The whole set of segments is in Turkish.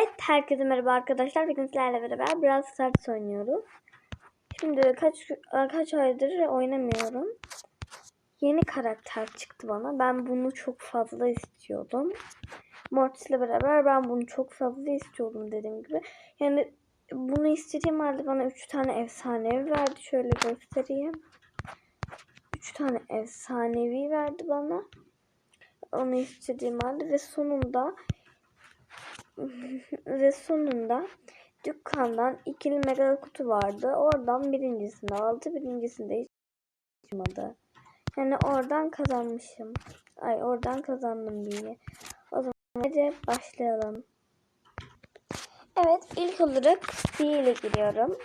Evet, herkese merhaba arkadaşlar. Bugün sizlerle beraber Brawl Stars oynuyoruz. Şimdi kaç kaç aydır oynamıyorum. Yeni karakter çıktı bana. Ben bunu çok fazla istiyordum. Mortis ile beraber ben bunu çok fazla istiyordum dediğim gibi. Yani bunu istediğim halde bana 3 tane efsanevi verdi. Şöyle göstereyim. 3 tane efsanevi verdi bana. Onu istediğim halde ve sonunda ve sonunda dükkandan ikili mega kutu vardı. Oradan birincisini aldı. Birincisini de hiç çıkmadı. Yani oradan kazanmışım. Ay oradan kazandım diye. O zaman hadi başlayalım. Evet ilk olarak B ile giriyorum.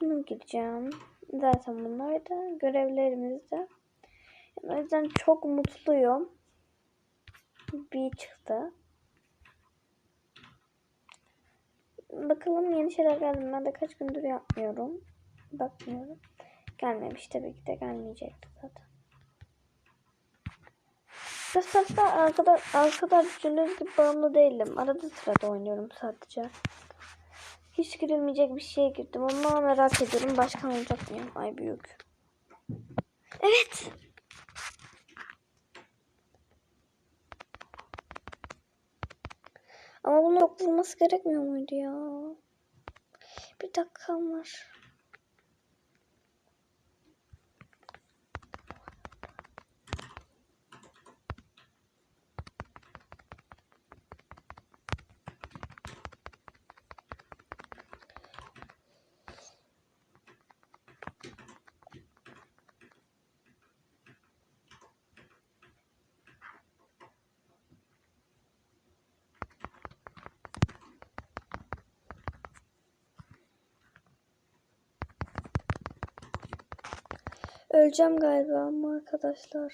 Bunu gireceğim. Zaten bunlar da görevlerimizde. Yani o yüzden çok mutluyum bir çıktı. Bakalım yeni şeyler geldi mi? Ben de kaç gündür yapmıyorum. Bakmıyorum. Gelmemiş tabii ki de gelmeyecekti zaten. Sesler'da arkadaş, arkadaş düşündüğünüz gibi bağımlı değilim. Arada sırada oynuyorum sadece. Hiç girilmeyecek bir şeye girdim ama merak ediyorum. Başkan olacak mıyım? Ay büyük. Evet. Yok vurması gerekmiyor muydu ya? Bir dakikam var. Öleceğim galiba ama arkadaşlar.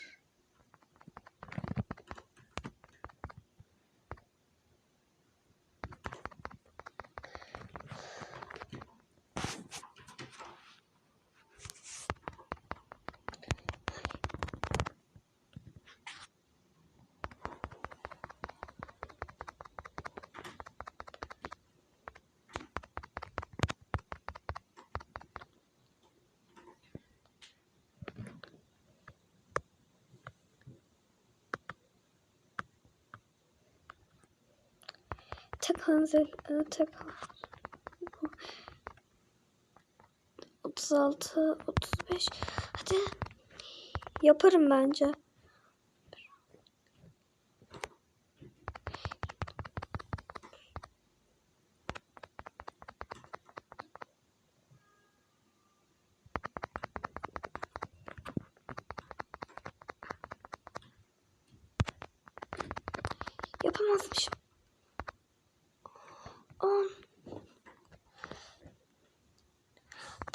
E, tek 36, 35. Hadi. Yaparım bence.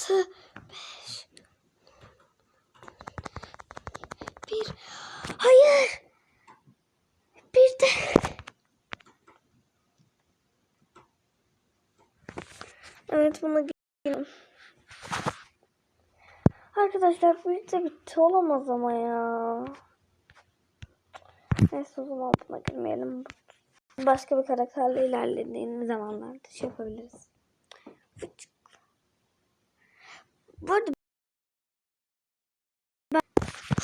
6, 5, 1. Hayır. Bir de. Evet buna girelim. Arkadaşlar bu de bitti olamaz ama ya. Neyse o zaman buna girmeyelim. Başka bir karakterle ilerlediğin zamanlarda şey yapabiliriz. Fıçık. Bu arada ben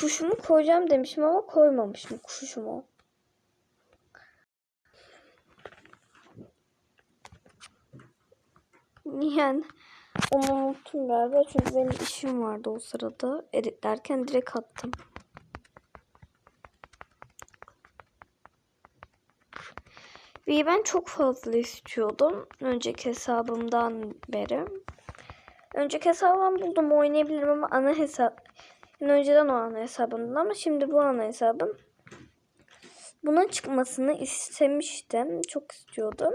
kuşumu koyacağım demişim ama koymamışım kuşumu. Yani onu unuttum galiba çünkü benim işim vardı o sırada. Editlerken direkt attım. Ve ben çok fazla istiyordum. Önceki hesabımdan beri. Önceki hesabımı buldum oynayabilirim ama ana hesap. Önceden o ana hesabımdan ama şimdi bu ana hesabım. Buna çıkmasını istemiştim. Çok istiyordum.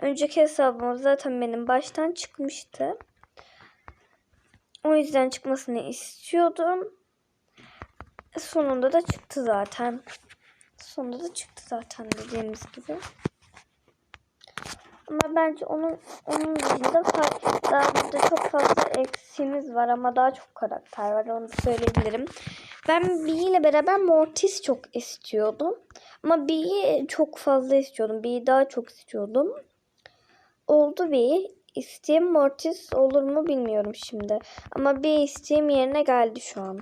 Önceki hesabım zaten benim baştan çıkmıştı. O yüzden çıkmasını istiyordum. Sonunda da çıktı zaten. Sonunda da çıktı zaten dediğimiz gibi. Ama bence onun onun dışında daha burada çok fazla eksiğimiz var ama daha çok karakter var onu söyleyebilirim. Ben B ile beraber Mortis çok istiyordum. Ama B'yi çok fazla istiyordum. B'yi daha çok istiyordum. Oldu B. İsteğim Mortis olur mu bilmiyorum şimdi. Ama B isteğim yerine geldi şu an.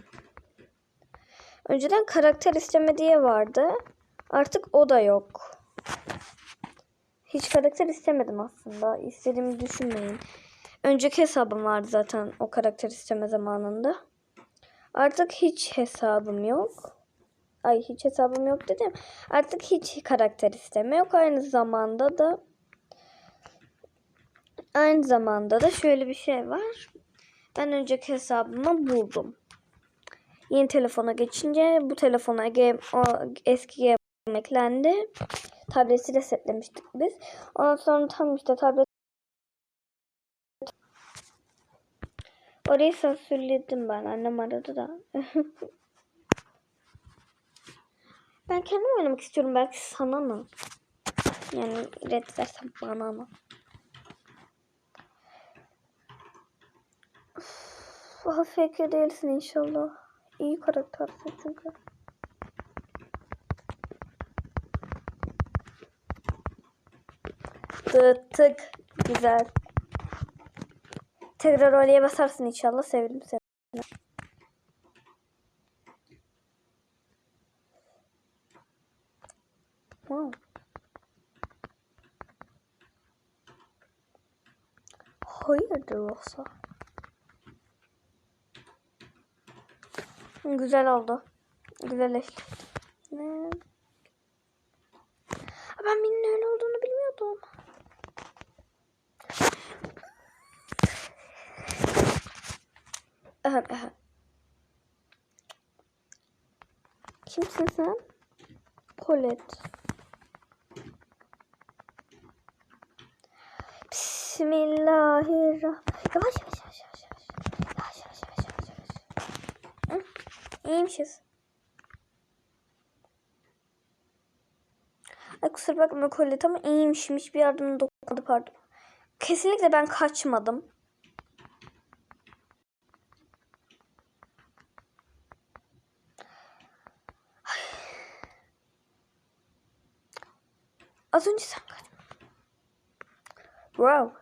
Önceden karakter isteme diye vardı. Artık o da yok. Hiç karakter istemedim aslında. İstediğimi düşünmeyin. Önceki hesabım vardı zaten o karakter isteme zamanında. Artık hiç hesabım yok. Ay hiç hesabım yok dedim. Artık hiç karakter isteme yok. Aynı zamanda da aynı zamanda da şöyle bir şey var. Ben önceki hesabımı buldum. Yeni telefona geçince bu telefona game, o eski game eklendi. Tableti resetlemiştik biz. Ondan sonra tam işte tablet Orayı sansürledim ben. Annem aradı da. ben kendim oynamak istiyorum. Belki sana mı? Yani reddedersem bana mı? AFK değilsin inşallah. İyi karaktersin çünkü. Tık tık. Güzel. Tekrar oraya basarsın inşallah. Sevdim seni. Wow. Hayırdır olsa. Güzel oldu. Güzelleşti. Ne? Ben birinin öyle olduğunu bilmiyordum. Aha, aha. Kimsin sen? Colette. Bismillahirrahmanirrahim. Yavaş yavaş yavaş yavaş yavaş. Yavaş yavaş yavaş yavaş yavaş. İyiymişiz. Ay kusura bakma Colette ama iyiymişim. Hiçbir yardım dokunmadı pardon. Kesinlikle ben kaçmadım. Az önce sen kaçmadın. Wow.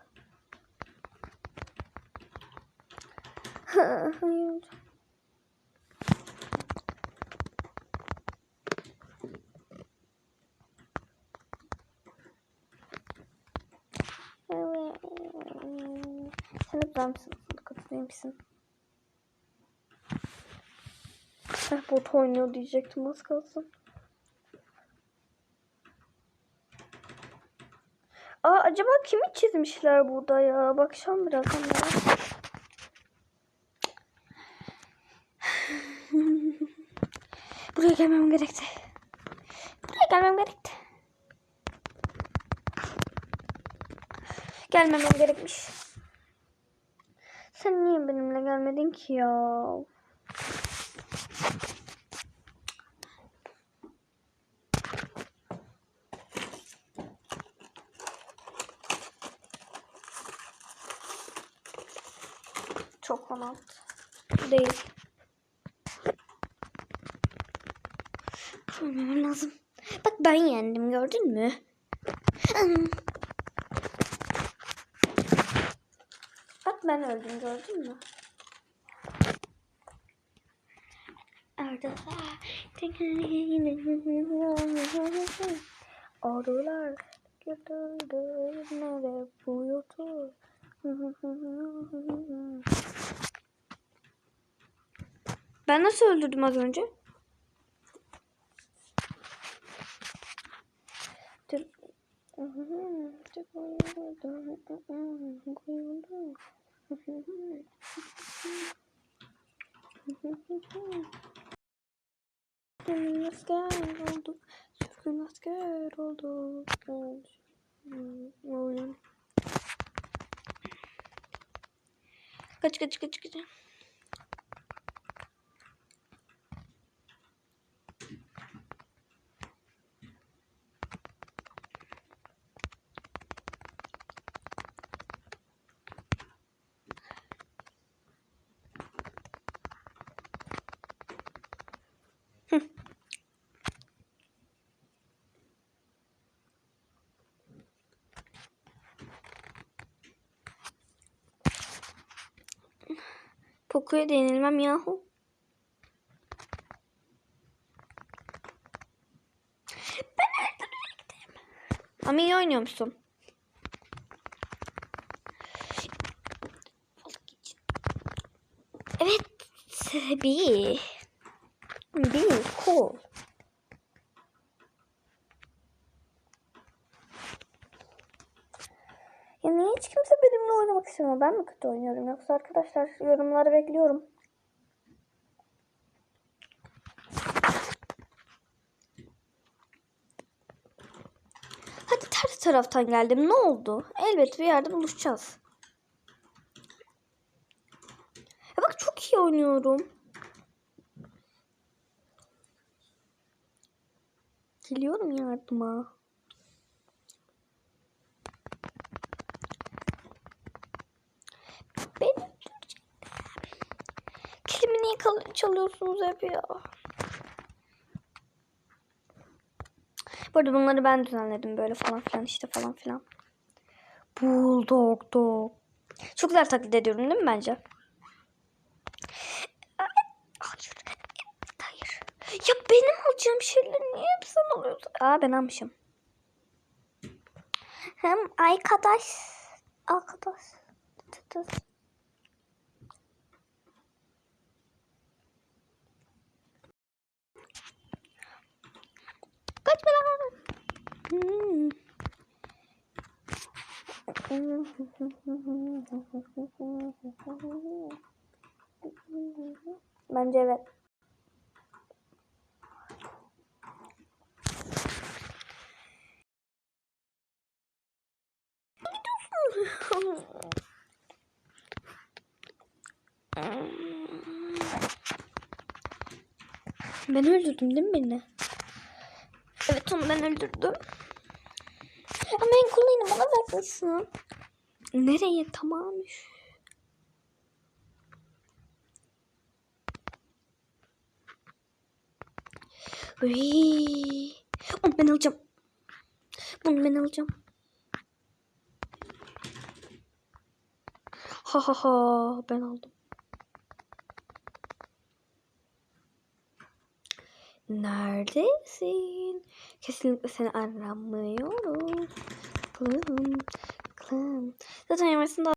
Sen de güzel misin? Katılıyor musun? Bot oynuyor diyecektim az kalsın. Aa acaba kimi çizmişler burada ya? Bakacağım birazdan ya. Buraya gelmem gerekti. Buraya gelmem gerekti. Gelmemem gerekmiş. Sen niye benimle gelmedin ki ya? Çok 16. Değil. Ölmemem lazım. Bak ben yendim gördün mü? Bak ben öldüm gördün mü? Arılar götürdü nereye buyurdu. Ben nasıl öldürdüm az önce? Dur. Sürgün asker olduk. Sürgün asker olduk. Kaç kaç kaç kaç. Poco'ya denilmem yahu. Ben öldürecektim. Ama iyi oynuyormuşsun. Evet. Bir. Bir. Cool. Ya niye hiç kimse benimle oynamak istemiyor? Ben mi kötü oynuyorum? Yoksa arkadaşlar yorumları bekliyorum. Hadi ters taraftan geldim. Ne oldu? Elbet bir yerde buluşacağız. Ya bak çok iyi oynuyorum. Geliyorum yardıma. Kilimi niye çalıyorsunuz hep ya? Bu arada bunları ben düzenledim böyle falan filan işte falan filan. Bulldog dog. Çok güzel taklit ediyorum değil mi bence? Hayır. Ya benim alacağım şeyleri niye hep sen alıyorsun? Aa ben almışım. Hem arkadaş. Arkadaş. Tı tı. Kaç bela. Hmm. Bence evet. Ben öldürdüm değil mi beni? Ben öldürdüm. Ama en kolayını bana vermişsin. Nereye tamam. Uy. Ben alacağım. Bunu ben alacağım. Ha ha ha ben aldım. Neredesin? Kesinlikle seni aramıyoruz. Klım, klım. Zaten yemesinde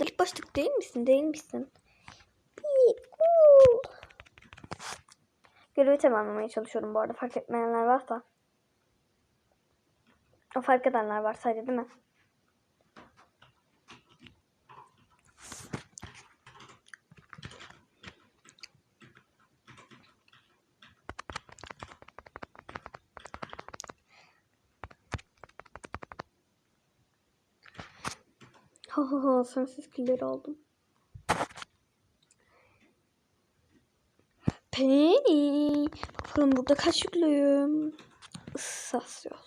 ilk başlık değil misin? Değil misin? Cool. Görevi tamamlamaya çalışıyorum bu arada. Fark etmeyenler varsa. O fark edenler var sadece değil mi? Ha ha ha sensiz killeri aldım. Penny. Bakalım burada kaç yüklüyüm. Issasyol.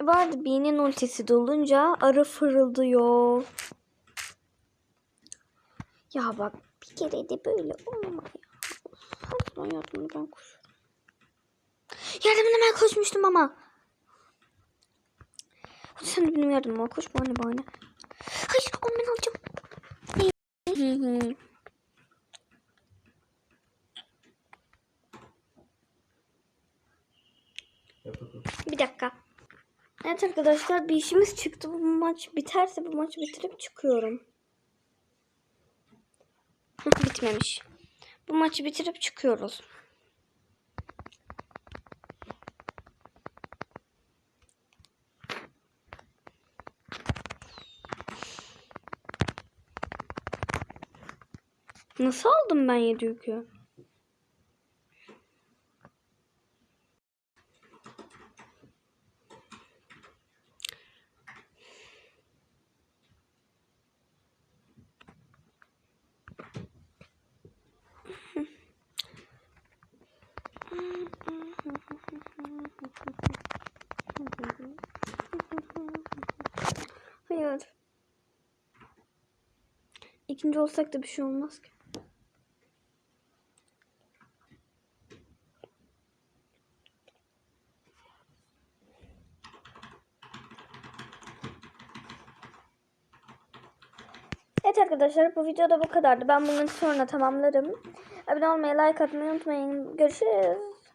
Bu arada B'nin ultisi dolunca arı fırıldıyor. Ya bak bir kere de böyle olma ya. Zaman yardımını ben koşuyorum. Yardımını ben koşmuştum ama. Sen de benim yardımıma koş bana bana. Hayır onu ben alacağım. Bir dakika. Evet arkadaşlar bir işimiz çıktı. Bu maç biterse bu maçı bitirip çıkıyorum. Bitmemiş. Bu maçı bitirip çıkıyoruz. Nasıl aldım ben yedi yükü? Hayır. İkinci olsak da bir şey olmaz ki. Evet arkadaşlar bu videoda bu kadardı. Ben bunları sonra tamamlarım. Abone olmayı, like atmayı unutmayın. Görüşürüz.